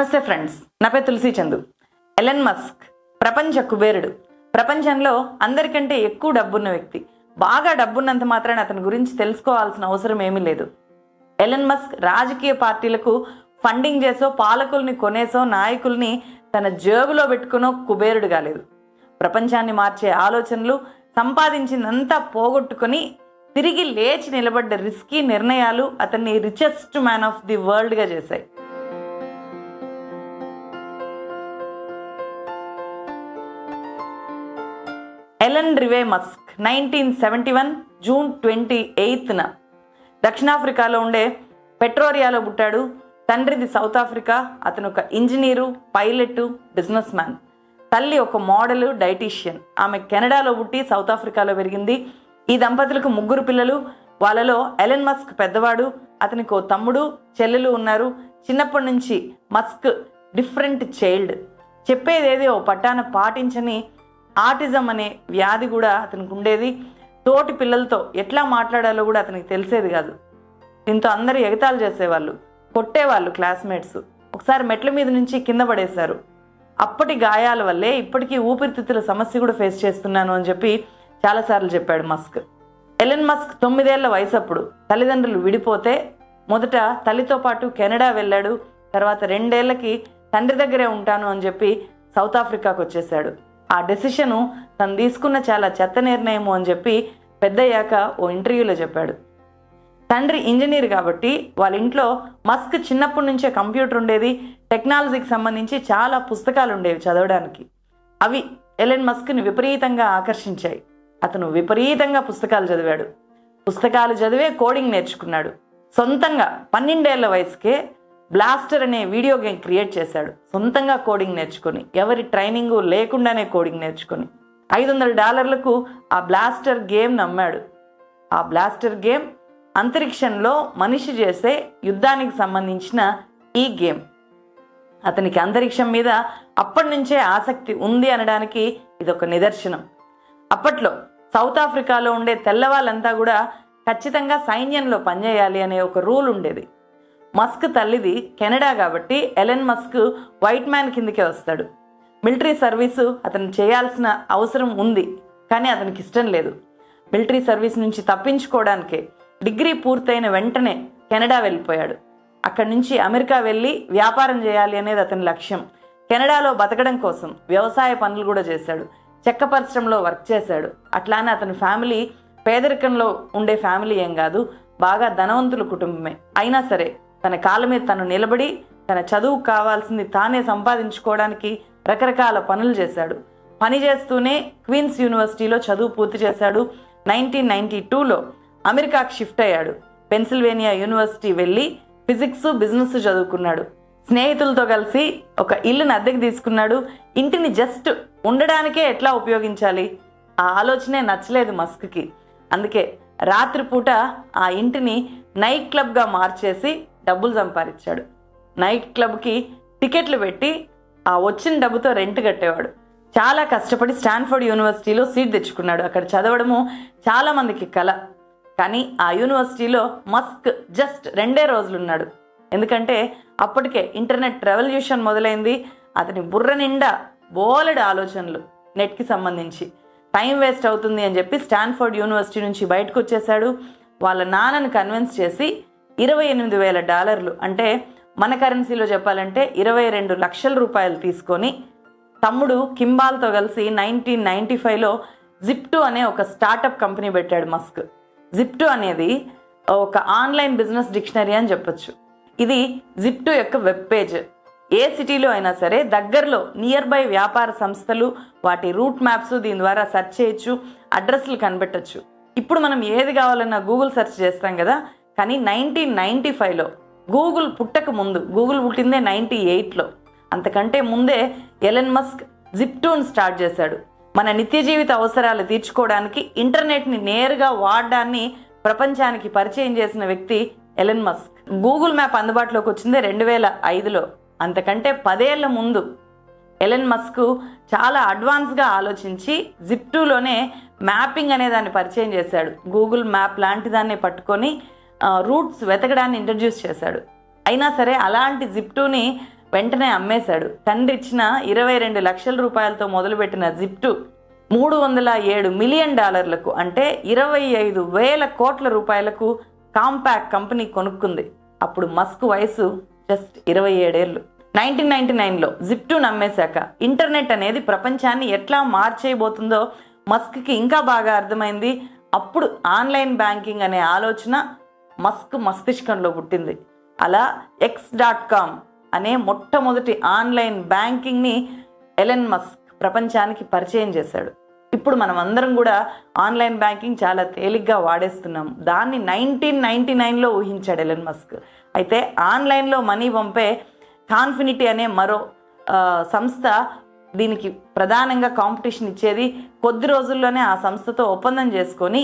నమస్తే ఫ్రెండ్స్ నా పేరు తులసి చందు. ఎలన్ మస్క్ ప్రపంచ కుబేరుడు. ప్రపంచంలో అందరికంటే ఎక్కువ డబ్బున్న వ్యక్తి. బాగా డబ్బున్నంత మాత్రాన అతని గురించి తెలుసుకోవాల్సిన అవసరం ఏమీ లేదు. ఎలన్ మస్క్ రాజకీయ పార్టీలకు ఫండింగ్ చేసో పాలకుల్ని కొనేసో నాయకుల్ని తన జేబులో పెట్టుకునో కుబేరుడు కాలేదు. ప్రపంచాన్ని మార్చే ఆలోచనలు సంపాదించిందంతా పోగొట్టుకొని తిరిగి లేచి నిలబడ్డ రిస్కీ నిర్ణయాలు అతన్ని రిచెస్ట్ మ్యాన్ ఆఫ్ ది వరల్డ్గా చేశాయి. Elon Reeve Musk nineteen seventy one June twenty ఎయిత్న దక్షిణాఫ్రికాలో ఉండే పెట్రోరియాలో పుట్టాడు తండ్రిది సౌత్ ఆఫ్రికా అతను ఒక ఇంజనీరు పైలట్ బిజినెస్ మ్యాన్. తల్లి ఒక మోడల్ డైటీషియన్. ఆమె కెనడాలో పుట్టి సౌత్ ఆఫ్రికాలో పెరిగింది. ఈ దంపతులకు ముగ్గురు పిల్లలు. వాళ్ళలో ఎలన్ మస్క్ పెద్దవాడు అతనికి ఓ తమ్ముడు చెల్లెలు ఉన్నారు. చిన్నప్పటి నుంచి మస్క్ డిఫరెంట్ చైల్డ్. చెప్పేదేది ఓ పట్టాన పాటించని ఆటిజం అనే వ్యాధి కూడా అతనికి ఉండేది. తోటి పిల్లలతో ఎట్లా మాట్లాడాలో కూడా అతనికి తెలిసేది కాదు. దీంతో అందరూ ఎగతాళి చేసేవాళ్ళు కొట్టేవాళ్ళు క్లాస్మేట్స్. ఒకసారి మెట్ల మీద నుంచి కింద పడేశారు. అప్పటి గాయాల వల్లే ఇప్పటికీ ఊపిరితిత్తుల సమస్య కూడా ఫేస్ చేస్తున్నాను అని చెప్పి చాలాసార్లు చెప్పాడు మస్క్. ఎలెన్ మస్క్ తొమ్మిదేళ్ళ వయసు అప్పుడు తల్లిదండ్రులు విడిపోతే మొదట తల్లితో పాటు కెనడా వెళ్ళాడు. తర్వాత రెండేళ్ళకి తండ్రి దగ్గరే ఉంటాను అని చెప్పి సౌత్ ఆఫ్రికాకు వచ్చేసాడు ఆ డెసిషను తను తీసుకున్న చాలా చెత్త నిర్ణయము అని చెప్పి పెద్దయ్యాక ఓ ఇంటర్వ్యూలో చెప్పాడు. తండ్రి ఇంజనీర్ కాబట్టి వాళ్ళ ఇంట్లో మస్క్ చిన్నప్పటి నుంచే కంప్యూటర్ ఉండేది టెక్నాలజీకి సంబంధించి చాలా పుస్తకాలు ఉండేవి చదవడానికి. అవి ఎలెన్ మస్క్ని విపరీతంగా ఆకర్షించాయి. అతను విపరీతంగా పుస్తకాలు చదివాడు. పుస్తకాలు చదివే కోడింగ్ నేర్చుకున్నాడు. సొంతంగా పన్నెండేళ్ళ వయసుకే బ్లాస్టర్ అనే వీడియో గేమ్ క్రియేట్ చేశాడు. సొంతంగా కోడింగ్ నేర్చుకుని ఎవరి ట్రైనింగ్ లేకుండానే కోడింగ్ నేర్చుకొని. ఐదు వందల డాలర్లకు ఆ బ్లాస్టర్ గేమ్ నమ్మాడు. ఆ బ్లాస్టర్ గేమ్ అంతరిక్షంలో మనిషి చేసే యుద్ధానికి సంబంధించిన ఈ గేమ్ అతనికి అంతరిక్షం మీద అప్పటి నుంచే ఆసక్తి ఉంది అనడానికి ఇదొక నిదర్శనం. అప్పట్లో సౌత్ ఆఫ్రికాలో ఉండే తెల్లవాళ్ళంతా కూడా ఖచ్చితంగా సైన్యంలో పనిచేయాలి అనే ఒక రూల్ ఉండేది. మస్క్ తల్లిది కెనడా కాబట్టి ఎలెన్ మస్క్ వైట్ మ్యాన్ కిందకే వస్తాడు. మిలిటరీ సర్వీసు అతను చేయాల్సిన అవసరం ఉంది కానీ అతనికి ఇష్టం లేదు. మిలిటరీ సర్వీస్ నుంచి తప్పించుకోవడానికే డిగ్రీ పూర్తయిన వెంటనే కెనడా వెళ్ళిపోయాడు. అక్కడి నుంచి అమెరికా వెళ్ళి వ్యాపారం చేయాలి అనేది అతని లక్ష్యం. కెనడాలో బతకడం కోసం వ్యవసాయ పనులు కూడా చేశాడు. చెక్క పరిశ్రమలో వర్క్ చేశాడు. అట్లానే అతని ఫ్యామిలీ పేదరికంలో ఉండే ఫ్యామిలీ ఏం కాదు బాగా ధనవంతుల కుటుంబమే. అయినా సరే తన కాళ్ళ మీద తను నిలబడి తన చదువు కావాల్సింది తానే సంపాదించుకోవడానికి రకరకాల పనులు చేశాడు. పని చేస్తూనే క్వీన్స్ యూనివర్సిటీలో చదువు పూర్తి చేశాడు. నైన్టీన్ నైన్టీ టూలో అమెరికాకు షిఫ్ట్ అయ్యాడు. పెన్సిల్వేనియా యూనివర్సిటీ వెళ్ళి ఫిజిక్స్ బిజినెస్ చదువుకున్నాడు. స్నేహితులతో కలిసి ఒక ఇల్లుని అద్దెకి తీసుకున్నాడు. ఇంటిని జస్ట్ ఉండడానికే ఎట్లా ఉపయోగించాలి? ఆ ఆలోచనే నచ్చలేదు మస్క్కి. అందుకే రాత్రిపూట ఆ ఇంటిని నైట్ క్లబ్గా మార్చేసి డబ్బులు సంపాదించాడు. నైట్ క్లబ్కి టికెట్లు పెట్టి ఆ వచ్చిన డబ్బుతో రెంట్ కట్టేవాడు. చాలా కష్టపడి స్టాన్ఫర్డ్ యూనివర్సిటీలో సీట్ తెచ్చుకున్నాడు. అక్కడ చదవడము చాలామందికి కల. కానీ ఆ యూనివర్సిటీలో మస్క్ జస్ట్ రెండే రోజులు ఉన్నాడు ఎందుకంటే అప్పటికే ఇంటర్నెట్ రెవల్యూషన్ మొదలైంది. అతని బుర్ర నిండా బోలెడు ఆలోచనలు నెట్కి సంబంధించి. టైం వేస్ట్ అవుతుంది అని చెప్పి స్టాన్ఫర్డ్ యూనివర్సిటీ నుంచి బయటకు వచ్చేసాడు వాళ్ళ నాన్నను కన్విన్స్ చేసి ఇరవై ఎనిమిది వేల డాలర్లు. అంటే మన కరెన్సీలో చెప్పాలంటే ఇరవై రెండు లక్షల రూపాయలు తీసుకొని తమ్ముడు కింబాల్తో కలిసి నైన్టీన్ నైంటీ ఫైవ్లో జిప్టు అనే ఒక స్టార్టప్ కంపెనీ పెట్టాడు మస్క్. జిప్టు అనేది ఒక ఆన్లైన్ బిజినెస్ డిక్షనరీ అని చెప్పొచ్చు. ఇది జిప్టు యొక్క వెబ్ పేజ్. ఏ సిటీలో అయినా సరే దగ్గరలో నియర్ బై వ్యాపార సంస్థలు వాటి రూట్ మ్యాప్స్ దీని ద్వారా సెర్చ్ చేయొచ్చు అడ్రస్లు కనిపెట్టచ్చు. ఇప్పుడు మనం ఏది కావాలన్నా గూగుల్ సెర్చ్ చేస్తాం కదా కానీ నైన్టీన్ నైన్టీ ఫైవ్లో గూగుల్ పుట్టక ముందు గూగుల్ పుట్టిందే నైన్టీ ఎయిట్లో. అంతకంటే ముందే ఎలెన్ మస్క్ జిప్టూన్ స్టార్ట్ చేశాడు. మన నిత్య జీవిత అవసరాలు తీర్చుకోవడానికి ఇంటర్నెట్ని నేరుగా వాడడాన్ని ప్రపంచానికి పరిచయం చేసిన వ్యక్తి ఎలెన్ మస్క్. గూగుల్ మ్యాప్ అందుబాటులోకి వచ్చింది రెండు వేల ఐదులో. అంతకంటే పదేళ్ళ ముందు ఎలెన్ మస్క్ చాలా అడ్వాన్స్గా ఆలోచించి జిప్టూలోనే మ్యాపింగ్ అనే దాన్ని పరిచయం చేశాడు. గూగుల్ మ్యాప్ లాంటి దాన్ని పట్టుకొని రూట్స్ వెతకడాన్ని ఇంట్రడ్యూస్ చేశాడు. అయినా సరే అలాంటి జిప్టూని వెంటనే అమ్మేశాడు. తండ్రి ఇచ్చిన ఇరవై రెండు లక్షల రూపాయలతో మొదలుపెట్టిన జిప్టు మూడు వందల ఏడు మిలియన్ డాలర్లకు అంటే ఇరవై ఐదు వేల కోట్ల రూపాయలకు కాంపాక్ట్ కంపెనీ కొనుక్కుంది. అప్పుడు మస్క్ వయసు జస్ట్ ఇరవై ఏడేళ్ళు. నైన్టీన్ నైన్టీ నైన్లో జిప్టు నమ్మేశాక ఇంటర్నెట్ అనేది ప్రపంచాన్ని ఎట్లా మార్చేయబోతుందో మస్క్కి ఇంకా బాగా అర్థమైంది. అప్పుడు ఆన్లైన్ బ్యాంకింగ్ అనే ఆలోచన మస్క్ మస్తిష్కంలో పుట్టింది. అలా ఎక్స్ డాట్ కామ్ అనే మొట్టమొదటి ఆన్లైన్ బ్యాంకింగ్ని ఎలెన్ మస్క్ ప్రపంచానికి పరిచయం చేశాడు. ఇప్పుడు మనం అందరం కూడా ఆన్లైన్ బ్యాంకింగ్ చాలా తేలిగ్గా వాడేస్తున్నాం. దాన్ని నైన్టీన్ నైన్టీ నైన్లో ఊహించాడు ఎలెన్ మస్క్. అయితే ఆన్లైన్లో మనీ పంపే కాన్ఫినిటీ అనే మరో సంస్థ దీనికి ప్రధానంగా కాంపిటీషన్ ఇచ్చేది కొద్ది రోజుల్లోనే ఆ సంస్థతో ఒప్పందం చేసుకొని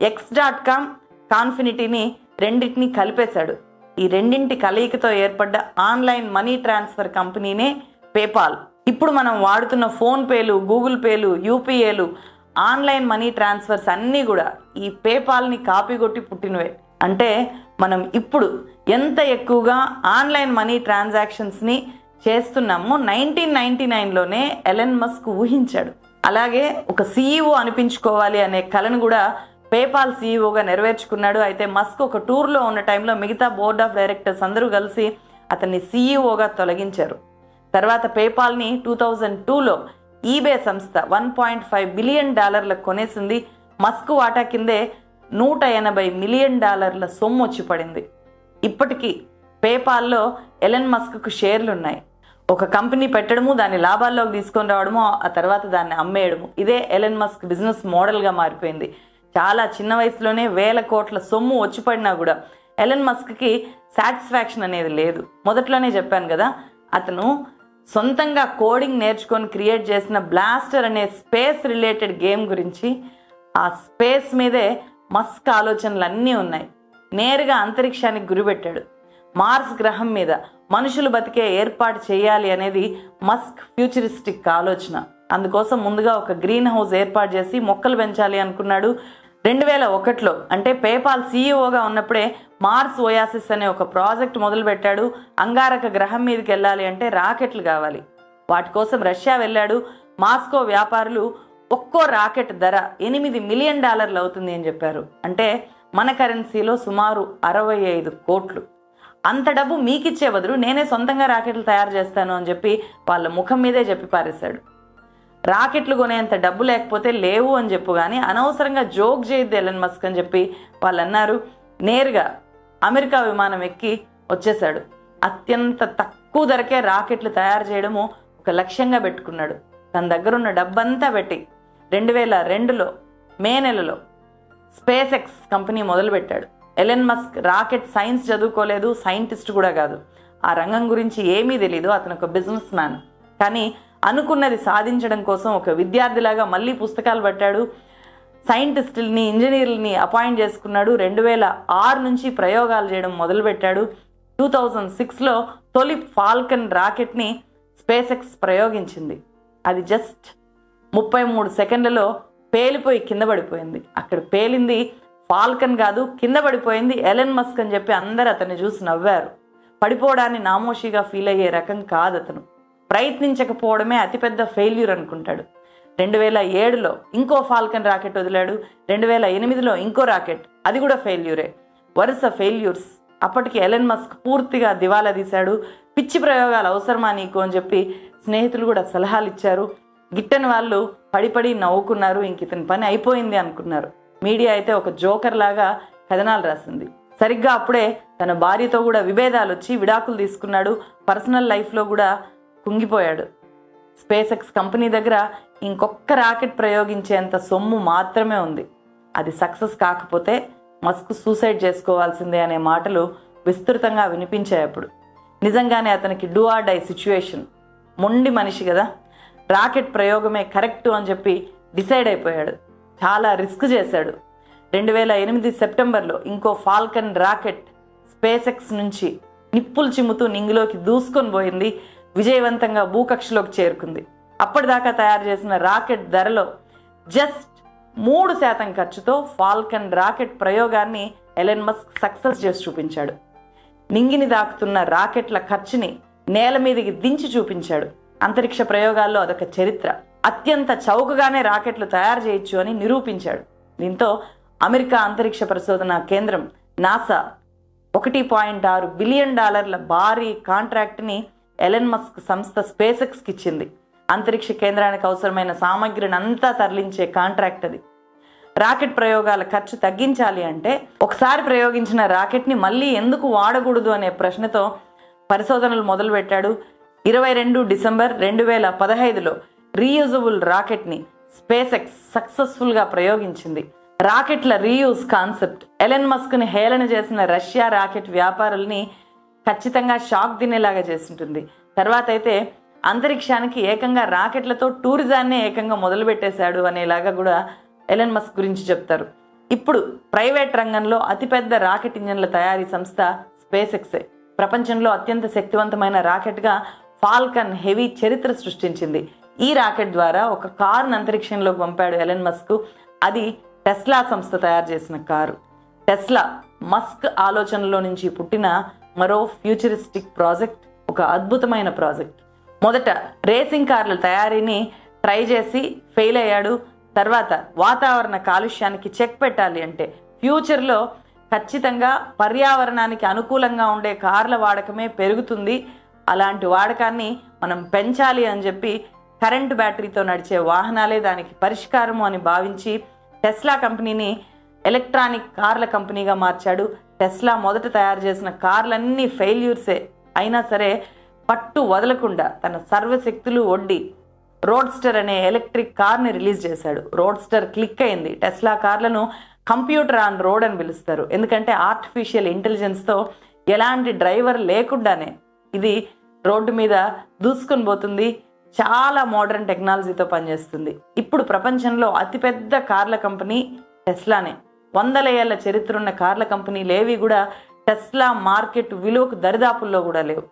ఎక్స్ డాట్ కామ్ కాన్ఫినిటీని రెండింటిని కలిపేశాడు. ఈ రెండింటి కలయికతో ఏర్పడ్డ ఆన్లైన్ మనీ ట్రాన్స్ఫర్ కంపెనీనే పేపాల్. ఇప్పుడు మనం వాడుతున్న ఫోన్ పేలు గూగుల్ పేలు యూపీఏలు ఆన్లైన్ మనీ ట్రాన్స్ఫర్స్ అన్నీ కూడా ఈ పేపాల్ని కాపీ కొట్టి పుట్టినవే. అంటే మనం ఇప్పుడు ఎంత ఎక్కువగా ఆన్లైన్ మనీ ట్రాన్సాక్షన్స్ని చేస్తున్నామో నైన్టీన్ నైన్టీ నైన్లోనే ఎలెన్ మస్క్ ఊహించాడు. అలాగే ఒక సీఈఓ అనిపించుకోవాలి అనే కలను కూడా పేపాల్ సీఈఓగా నెరవేర్చుకున్నాడు. అయితే మస్క్ ఒక టూర్లో ఉన్న టైంలో మిగతా బోర్డ్ ఆఫ్ డైరెక్టర్స్ అందరూ కలిసి అతన్ని సీఈఓగా తొలగించారు. తర్వాత పేపాల్ని టూ థౌజండ్ టూలో ఈబే సంస్థ వన్ పాయింట్ ఫైవ్ బిలియన్ డాలర్లకు కొనేసింది. మస్క్ వాటా కిందే నూట ఎనభై మిలియన్ డాలర్ల సొమ్ము వచ్చి పడింది. ఇప్పటికీ పేపాల్లో ఎలెన్ మస్క్కు షేర్లు ఉన్నాయి ఒక కంపెనీ పెట్టడము దాన్ని లాభాల్లోకి తీసుకొని రావడము ఆ తర్వాత దాన్ని అమ్మేయడము. ఇదే ఎలెన్ మస్క్ బిజినెస్ మోడల్గా మారిపోయింది. చాలా చిన్న వయసులోనే వేల కోట్ల సొమ్ము వచ్చి పడినా కూడా ఎలెన్ మస్క్కి సాటిస్ఫాక్షన్ అనేది లేదు. మొదట్లోనే చెప్పాను కదా అతను సొంతంగా కోడింగ్ నేర్చుకొని క్రియేట్ చేసిన బ్లాస్టర్ అనే స్పేస్ రిలేటెడ్ గేమ్ గురించి ఆ స్పేస్ మీదే మస్క్ ఆలోచనలు అన్నీ ఉన్నాయి. నేరుగా అంతరిక్షానికి గురిపెట్టాడు. మార్స్ గ్రహం మీద మనుషులు బతికే ఏర్పాటు చేయాలి అనేది మస్క్ ఫ్యూచరిస్టిక్ ఆలోచన. అందుకోసం ముందుగా ఒక గ్రీన్ హౌస్ ఏర్పాటు చేసి మొక్కలు పెంచాలి అనుకున్నాడు రెండు వేల ఒకటిలో అంటే పేపాల్ సీఈఓగా ఉన్నప్పుడే మార్స్ ఓయాసిస్ అనే ఒక ప్రాజెక్ట్ మొదలుపెట్టాడు. అంగారక గ్రహం మీదకి వెళ్ళాలి అంటే రాకెట్లు కావాలి. వాటి కోసం రష్యా వెళ్ళాడు. మాస్కో వ్యాపారులు ఒక్కో రాకెట్ ధర ఎనిమిది మిలియన్ డాలర్లు అవుతుంది అని చెప్పారు. అంటే మన కరెన్సీలో సుమారు అరవై ఐదు కోట్లు. అంత డబ్బు మీకిచ్చే బదులు నేనే సొంతంగా రాకెట్లు తయారు చేస్తాను అని చెప్పి వాళ్ళ ముఖం మీదే చెప్పి పారేశాడు. రాకెట్లు కొనేంత డబ్బు లేకపోతే లేవు అని చెప్పు కానీ అనవసరంగా జోక్ చేయొద్దు ఎలన్ మస్క్ అని చెప్పి వాళ్ళు అన్నారు నేరుగా అమెరికా విమానం ఎక్కి వచ్చేశాడు. అత్యంత తక్కువ ధరకే రాకెట్లు తయారు చేయడము ఒక లక్ష్యంగా పెట్టుకున్నాడు. తన దగ్గర ఉన్న డబ్బంతా పెట్టి రెండు వేల రెండులో మే నెలలో స్పేస్ ఎక్స్ కంపెనీ మొదలుపెట్టాడు. ఎలెన్ మస్క్ రాకెట్ సైన్స్ చదువుకోలేదు సైంటిస్ట్ కూడా కాదు. ఆ రంగం గురించి ఏమీ తెలీదు అతను ఒక బిజినెస్ మ్యాన్. కానీ అనుకున్నది సాధించడం కోసం ఒక విద్యార్థిలాగా మళ్ళీ పుస్తకాలు పట్టాడు. సైంటిస్టుల్ని ఇంజనీర్లని అపాయింట్ చేసుకున్నాడు. రెండు వేల ఆరు నుంచి ప్రయోగాలు చేయడం మొదలుపెట్టాడు. టూ థౌజండ్ సిక్స్లో తొలి ఫాల్కన్ రాకెట్ని స్పేస్ ఎక్స్ ప్రయోగించింది. అది జస్ట్ ముప్పై మూడు సెకండ్లలో పేలిపోయి కింద పడిపోయింది. అక్కడ పేలింది ఫాల్కన్ కాదు కింద పడిపోయింది ఎలెన్ మస్క్ అని చెప్పి అందరు అతన్ని చూసి నవ్వారు. పడిపోవడాన్ని నామోషిగా ఫీల్ అయ్యే రకం కాదు అతను ప్రయత్నించకపోవడమే అతిపెద్ద ఫెయిల్యూర్ అనుకుంటాడు. రెండు వేల ఏడులో ఇంకో ఫాల్కన్ రాకెట్ వదిలాడు. రెండు వేల ఎనిమిదిలో ఇంకో రాకెట్. అది కూడా ఫెయిల్యూరే. వరుస ఫెయిల్యూర్స్. అప్పటికి ఎలెన్ మస్క్ పూర్తిగా దివాలా తీశాడు. పిచ్చి ప్రయోగాలు అవసరమా నీకు అని చెప్పి స్నేహితులు కూడా సలహాలు ఇచ్చారు. గిట్టని వాళ్ళు పడిపడి నవ్వుకున్నారు. ఇంక ఇతని పని అయిపోయింది అనుకున్నారు. మీడియా అయితే ఒక జోకర్ లాగా కథనాలు రాసింది. సరిగ్గా అప్పుడే తన భార్యతో కూడా విభేదాలు వచ్చి విడాకులు తీసుకున్నాడు. పర్సనల్ లైఫ్లో కూడా కుంగిపోయాడు. స్పేస్ ఎక్స్ కంపెనీ దగ్గర ఇంకొక రాకెట్ ప్రయోగించేంత సొమ్ము మాత్రమే ఉంది. అది సక్సెస్ కాకపోతే మస్క్ సూసైడ్ చేసుకోవాల్సిందే అనే మాటలు విస్తృతంగా వినిపించాయి అప్పుడు. నిజంగానే అతనికి డూ ఆర్ డై సిచ్యువేషన్. మొండి మనిషి కదా. రాకెట్ ప్రయోగమే కరెక్ట్ అని చెప్పి డిసైడ్ అయిపోయాడు. చాలా రిస్క్ చేశాడు. రెండు వేల ఎనిమిది సెప్టెంబర్లో ఇంకో ఫాల్కన్ రాకెట్ స్పేస్ ఎక్స్ నుంచి నిప్పులు చిమ్ముతూ నింగిలోకి దూసుకొని పోయింది విజయవంతంగా భూకక్షలోకి చేరుకుంది. అప్పటిదాకా తయారు చేసిన రాకెట్ ధరలో జస్ట్ మూడు శాతం ఖర్చుతో ఫాల్కన్ రాకెట్ ప్రయోగాన్ని ఎలెన్ మస్క్ సక్సెస్ చేసి చూపించాడు. నింగిని దాకుతున్న రాకెట్ల ఖర్చుని నేల మీదకి దించి చూపించాడు. అంతరిక్ష ప్రయోగాల్లో అదొక చరిత్ర. అత్యంత చౌకగానే రాకెట్లు తయారు చేయొచ్చు అని నిరూపించాడు. దీంతో అమెరికా అంతరిక్ష పరిశోధన కేంద్రం నాసా ఒకటి పాయింట్ ఆరు బిలియన్ డాలర్ల భారీ కాంట్రాక్ట్ని ఎలెన్ మస్క్ సంస్థ స్పేస్ ఎక్స్కి ఇచ్చింది. అంతరిక్ష కేంద్రానికి అవసరమైన సామగ్రిని అంతా తరలించే కాంట్రాక్ట్ అది. రాకెట్ ప్రయోగాల ఖర్చు తగ్గించాలి అంటే ఒకసారి ప్రయోగించిన రాకెట్ని మళ్ళీ ఎందుకు వాడకూడదు అనే ప్రశ్నతో పరిశోధనలు మొదలుపెట్టాడు. ఇరవై రెండు డిసెంబర్ రెండు వేల పదహైదులో రీయూజబుల్ రాకెట్ని స్పేస్ ఎక్స్ సక్సెస్ఫుల్గా ప్రయోగించింది. రాకెట్ల రీయూజ్ కాన్సెప్ట్. ఎలెన్ మస్క్ని హేళన చేసిన రష్యా రాకెట్ వ్యాపారుల్ని ఖచ్చితంగా షాక్ తినేలాగా చేస్తుంటుంది. తర్వాత అయితే అంతరిక్షానికి ఏకంగా రాకెట్లతో టూరిజాన్ని ఏకంగా మొదలుపెట్టేశాడు అనేలాగా కూడా ఎలెన్ మస్క్ గురించి చెప్తారు. ఇప్పుడు ప్రైవేట్ రంగంలో అతిపెద్ద రాకెట్ ఇంజన్ల తయారీ సంస్థ స్పేస్ ఎక్సే ప్రపంచంలో అత్యంత శక్తివంతమైన రాకెట్గా ఫాల్కన్ హెవీ చరిత్ర సృష్టించింది. ఈ రాకెట్ ద్వారా ఒక కారును అంతరిక్షంలోకి పంపాడు ఎలెన్ మస్క్. అది టెస్లా సంస్థ తయారు చేసిన కారు. టెస్లా మస్క్ ఆలోచనలో నుంచి పుట్టిన మరో ఫ్యూచరిస్టిక్ ప్రాజెక్ట్ ఒక అద్భుతమైన ప్రాజెక్ట్ మొదట రేసింగ్ కార్ల తయారీని ట్రై చేసి ఫెయిల్ అయ్యాడు. తర్వాత వాతావరణ కాలుష్యానికి చెక్ పెట్టాలి అంటే ఫ్యూచర్లో ఖచ్చితంగా పర్యావరణానికి అనుకూలంగా ఉండే కార్ల వాడకమే పెరుగుతుంది. అలాంటి వాడకాన్ని మనం పెంచాలి అని చెప్పి కరెంటు బ్యాటరీతో నడిచే వాహనాలే దానికి పరిష్కారము అని భావించి టెస్లా కంపెనీని ఎలక్ట్రానిక్ కార్ల కంపెనీగా మార్చాడు. టెస్లా మొదట తయారు చేసిన కార్లన్నీ ఫెయిల్యూర్సే. అయినా సరే పట్టు వదలకుండా తన సర్వశక్తులు ఒడ్డి రోడ్స్టర్ అనే ఎలక్ట్రిక్ కార్ని రిలీజ్ చేశాడు. రోడ్స్టర్ క్లిక్ అయింది. టెస్లా కార్లను కంప్యూటర్ ఆన్ రోడ్ అని పిలుస్తారు. ఎందుకంటే ఆర్టిఫిషియల్ ఇంటెలిజెన్స్తో ఎలాంటి డ్రైవర్ లేకుండానే ఇది రోడ్డు మీద దూసుకొని పోతుంది. చాలా మోడర్న్ టెక్నాలజీతో పనిచేస్తుంది. ఇప్పుడు ప్రపంచంలో అతిపెద్ద కార్ల కంపెనీ టెస్లానే. వందల ఏళ్ళ చరిత్ర ఉన్న కార్ల కంపెనీలేవి కూడా టెస్లా మార్కెట్ విలువకు దరిదాపుల్లో కూడా లేవు.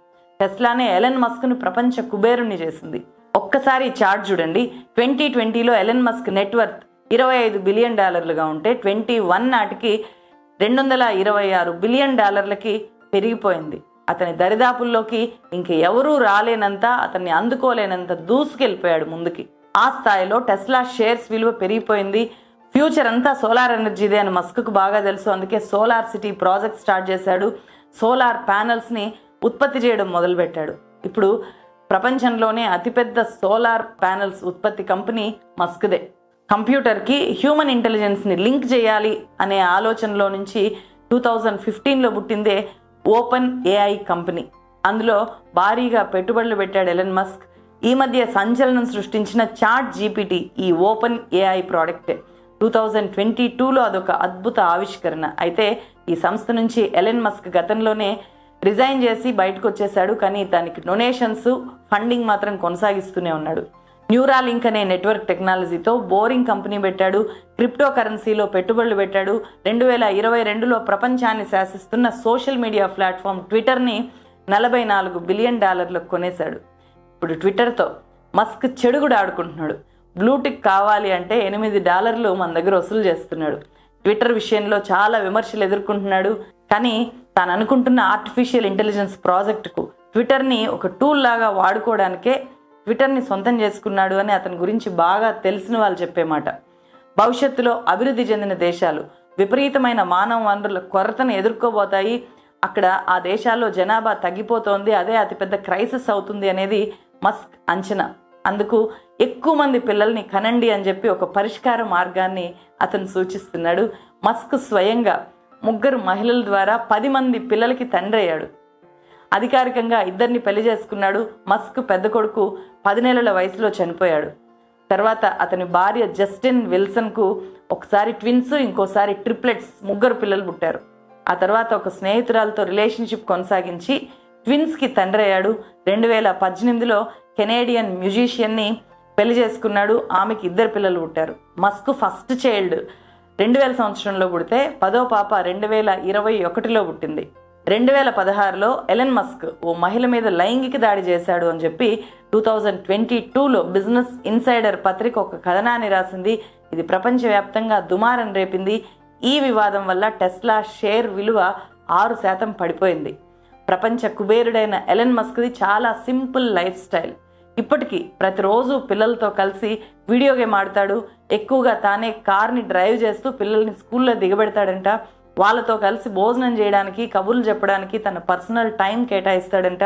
టెస్లానే ఎలెన్ మస్క్ను ప్రపంచ కుబేరుణ్ణి చేసింది. ఒక్కసారి చార్ట్ చూడండి. ట్వంటీ ట్వంటీలో ఎలెన్ మస్క్ నెట్వర్త్ ఇరవై ఐదు బిలియన్ డాలర్లుగా ఉంటే ట్వంటీ వన్ నాటికి రెండు వందల ఇరవై ఆరు బిలియన్ డాలర్లకి పెరిగిపోయింది. అతని దరిదాపుల్లోకి ఇంక ఎవరూ రాలేనంత అతన్ని అందుకోలేనంత దూసుకెళ్ళిపోయాడు ముందుకి. ఆ స్థాయిలో టెస్లా షేర్స్ విలువ పెరిగిపోయింది. ఫ్యూచర్ అంతా సోలార్ ఎనర్జీదే అని మస్క్కు బాగా తెలుసు. అందుకే సోలార్ సిటీ ప్రాజెక్ట్ స్టార్ట్ చేశాడు. సోలార్ ప్యానల్స్ని ఉత్పత్తి చేయడం మొదలుపెట్టాడు. ఇప్పుడు ప్రపంచంలోనే అతిపెద్ద సోలార్ ప్యానల్స్ ఉత్పత్తి కంపెనీ మస్క్దే. కంప్యూటర్కి హ్యూమన్ ఇంటెలిజెన్స్ని లింక్ చేయాలి అనే ఆలోచనలో నుంచి టూ థౌజండ్ ఫిఫ్టీన్లో పుట్టిందే ఓపెన్ ఏఐ కంపెనీ. అందులో భారీగా పెట్టుబడులు పెట్టాడు ఎలెన్ మస్క్. ఈ మధ్య సంచలనం సృష్టించిన చాట్ జీపీటీ ఈ ఓపెన్ ఏఐ ప్రోడక్టే. టూ థౌజండ్ ట్వంటీ టూలో అదొక అద్భుత ఆవిష్కరణ. అయితే ఈ సంస్థ నుంచి ఎలెన్ మస్క్ గతంలోనే రిజైన్ చేసి బయటకు వచ్చేశాడు కానీ దానికి డొనేషన్స్ ఫండింగ్ మాత్రం కొనసాగిస్తూనే ఉన్నాడు. న్యూరాలింక్ అనే నెట్వర్క్ టెక్నాలజీతో బోరింగ్ కంపెనీ పెట్టాడు క్రిప్టో కరెన్సీలో పెట్టుబడులు పెట్టాడు. రెండు వేల ఇరవై రెండులో ప్రపంచాన్ని శాసిస్తున్న సోషల్ మీడియా ప్లాట్ఫామ్ ట్విట్టర్ని నలభై నాలుగు బిలియన్ డాలర్లకు కొనేశాడు. ఇప్పుడు ట్విట్టర్తో మస్క్ చెడుగుడు ఆడుకుంటున్నాడు. బ్లూటిక్ కావాలి అంటే ఎనిమిది డాలర్లు మన దగ్గర వసూలు చేస్తున్నాడు. ట్విట్టర్ విషయంలో చాలా విమర్శలు ఎదుర్కొంటున్నాడు. కానీ తాను అనుకుంటున్న ఆర్టిఫిషియల్ ఇంటెలిజెన్స్ ప్రాజెక్టుకు ట్విట్టర్ని ఒక టూల్ లాగా వాడుకోవడానికే ట్విట్టర్ని సొంతం చేసుకున్నాడు అని అతని గురించి బాగా తెలిసిన వాళ్ళు చెప్పే మాట. భవిష్యత్తులో అభివృద్ధి చెందిన దేశాలు విపరీతమైన మానవ వనరుల కొరతను ఎదుర్కోబోతాయి. అక్కడ ఆ దేశాల్లో జనాభా తగ్గిపోతోంది. అదే అతిపెద్ద క్రైసిస్ అవుతుంది అనేది మస్క్ అంచనా. అందుకు ఎక్కువ మంది పిల్లల్ని కనండి అని చెప్పి ఒక పరిష్కార మార్గాన్ని అతను సూచిస్తున్నాడు. మస్క్ స్వయంగా ముగ్గురు మహిళల ద్వారా పది మంది పిల్లలకి తండ్రి అయ్యాడు. అధికారికంగా ఇద్దరిని పెళ్ళి చేసుకున్నాడు. మస్క్ పెద్ద కొడుకు పది నెలల వయసులో చనిపోయాడు. తర్వాత అతని భార్య జస్టిన్ విల్సన్కు ఒకసారి ట్విన్స్ ఇంకోసారి ట్రిప్లెట్స్ ముగ్గురు పిల్లలు పుట్టారు. ఆ తర్వాత ఒక స్నేహితురాలతో రిలేషన్షిప్ కొనసాగించి ట్విన్స్కి తండ్రి అయ్యాడు. రెండు వేల పద్దెనిమిదిలో కెనేడియన్ మ్యూజిషియన్ని పెళ్ళి చేసుకున్నాడు. ఆమెకి ఇద్దరు పిల్లలు పుట్టారు. Musk first child. రెండు వేల సంవత్సరంలో పుడితే పదో పాప రెండు వేల ఇరవై ఒకటిలో పుట్టింది. రెండు వేల పదహారులో ఎలెన్ మస్క్ ఓ మహిళ మీద లైంగిక దాడి చేశాడు అని చెప్పి టూ థౌజండ్ ట్వంటీ టూలో బిజినెస్ ఇన్సైడర్ పత్రిక ఒక కథనాన్ని రాసింది. ఇది ప్రపంచవ్యాప్తంగా దుమారం రేపింది. ఈ వివాదం వల్ల టెస్లా షేర్ విలువ ఆరు శాతం పడిపోయింది. ప్రపంచ కుబేరుడైన ఎలెన్ మస్క్ది చాలా సింపుల్ లైఫ్ స్టైల్. ఇప్పటికీ ప్రతిరోజు పిల్లలతో కలిసి వీడియో గేమ్ ఆడతాడు. ఎక్కువగా తానే కార్ని డ్రైవ్ చేస్తూ పిల్లల్ని స్కూల్లో దిగబెడతాడంట. వాళ్ళతో కలిసి భోజనం చేయడానికి కబుర్లు చెప్పడానికి తన పర్సనల్ టైం కేటాయిస్తాడంట.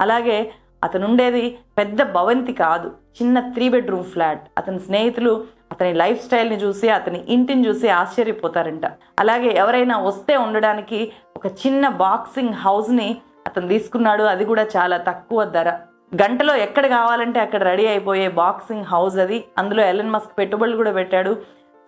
అలాగే అతను ఉండేది పెద్ద భవంతి కాదు. చిన్న త్రీ బెడ్రూమ్ ఫ్లాట్. అతని స్నేహితులు అతని లైఫ్ స్టైల్ని చూసి అతని ఇంటిని చూసి ఆశ్చర్యపోతారంట. అలాగే ఎవరైనా వస్తే ఉండడానికి ఒక చిన్న బాక్సింగ్ హౌస్ని అతను తీసుకున్నాడు. అది కూడా చాలా తక్కువ ధర. గంటలో ఎక్కడ కావాలంటే అక్కడ రెడీ అయిపోయే బాక్సింగ్ హౌస్ అది. అందులో ఎలన్ మస్క్ పెట్టుబడులు కూడా పెట్టాడు.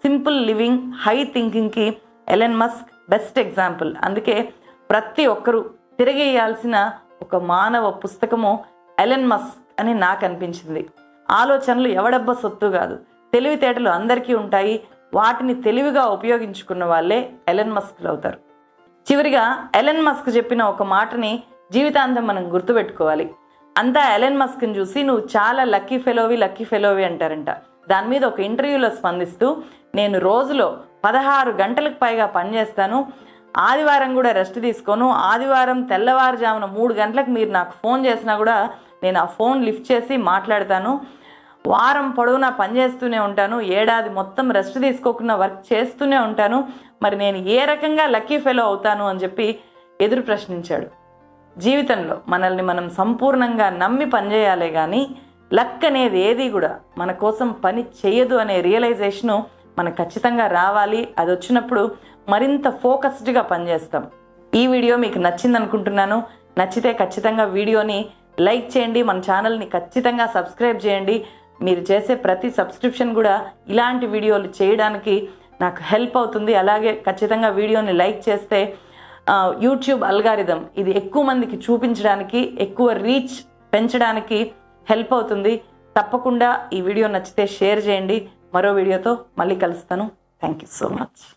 సింపుల్ లివింగ్ హై థింకింగ్కి ఎలెన్ మస్క్ బెస్ట్ ఎగ్జాంపుల్. అందుకే ప్రతి ఒక్కరూ తిరిగేయాల్సిన ఒక మానవ పుస్తకము ఎలెన్ మస్క్ అని నాకు అనిపించింది. ఆలోచనలు ఎవడబ్బ సొత్తు కాదు. తెలివితేటలు అందరికీ ఉంటాయి. వాటిని తెలివిగా ఉపయోగించుకున్న వాళ్ళే ఎలెన్ మస్క్లు అవుతారు. చివరిగా ఎలెన్ మస్క్ చెప్పిన ఒక మాటని జీవితాంతం మనం గుర్తుపెట్టుకోవాలి. అంతా ఎలెన్ మస్క్ని చూసి నువ్వు చాలా లక్కీ ఫెలోవి లక్కీ ఫెలోవి అంటారంట. దాని మీద ఒక ఇంటర్వ్యూలో స్పందిస్తూ నేను రోజులో పదహారు గంటలకు పైగా పనిచేస్తాను ఆదివారం కూడా రెస్ట్ తీసుకోను. ఆదివారం తెల్లవారుజామున మూడు గంటలకు మీరు నాకు ఫోన్ చేసినా కూడా నేను ఆ ఫోన్ లిఫ్ట్ చేసి మాట్లాడతాను. వారం పొడవునా పనిచేస్తూనే ఉంటాను. ఏడాది మొత్తం రెస్ట్ తీసుకోకుండా వర్క్ చేస్తూనే ఉంటాను. మరి నేను ఏ రకంగా లక్కీ ఫెలో అవుతాను అని చెప్పి ఎదురు ప్రశ్నించాడు. జీవితంలో మనల్ని మనం సంపూర్ణంగా నమ్మి పనిచేయాలే కానీ లక్ అనేది ఏది కూడా మన కోసం పని చేయదు అనే రియలైజేషను మనకు ఖచ్చితంగా రావాలి. అది వచ్చినప్పుడు మరింత ఫోకస్డ్గా పనిచేస్తాం ఈ వీడియో మీకు నచ్చింది అనుకుంటున్నాను. నచ్చితే ఖచ్చితంగా వీడియోని లైక్ చేయండి. మన ఛానల్ని ఖచ్చితంగా సబ్స్క్రైబ్ చేయండి. మీరు చేసే ప్రతి సబ్స్క్రిప్షన్ కూడా ఇలాంటి వీడియోలు చేయడానికి నాకు హెల్ప్ అవుతుంది. అలాగే ఖచ్చితంగా వీడియోని లైక్ చేస్తే యూట్యూబ్ అల్గారిథం ఇది ఎక్కువ మందికి చూపించడానికి ఎక్కువ రీచ్ పెంచడానికి హెల్ప్ అవుతుంది. తప్పకుండా ఈ వీడియో నచ్చితే షేర్ చేయండి. మరో వీడియోతో మళ్ళీ కలుస్తాను. Thank you so much.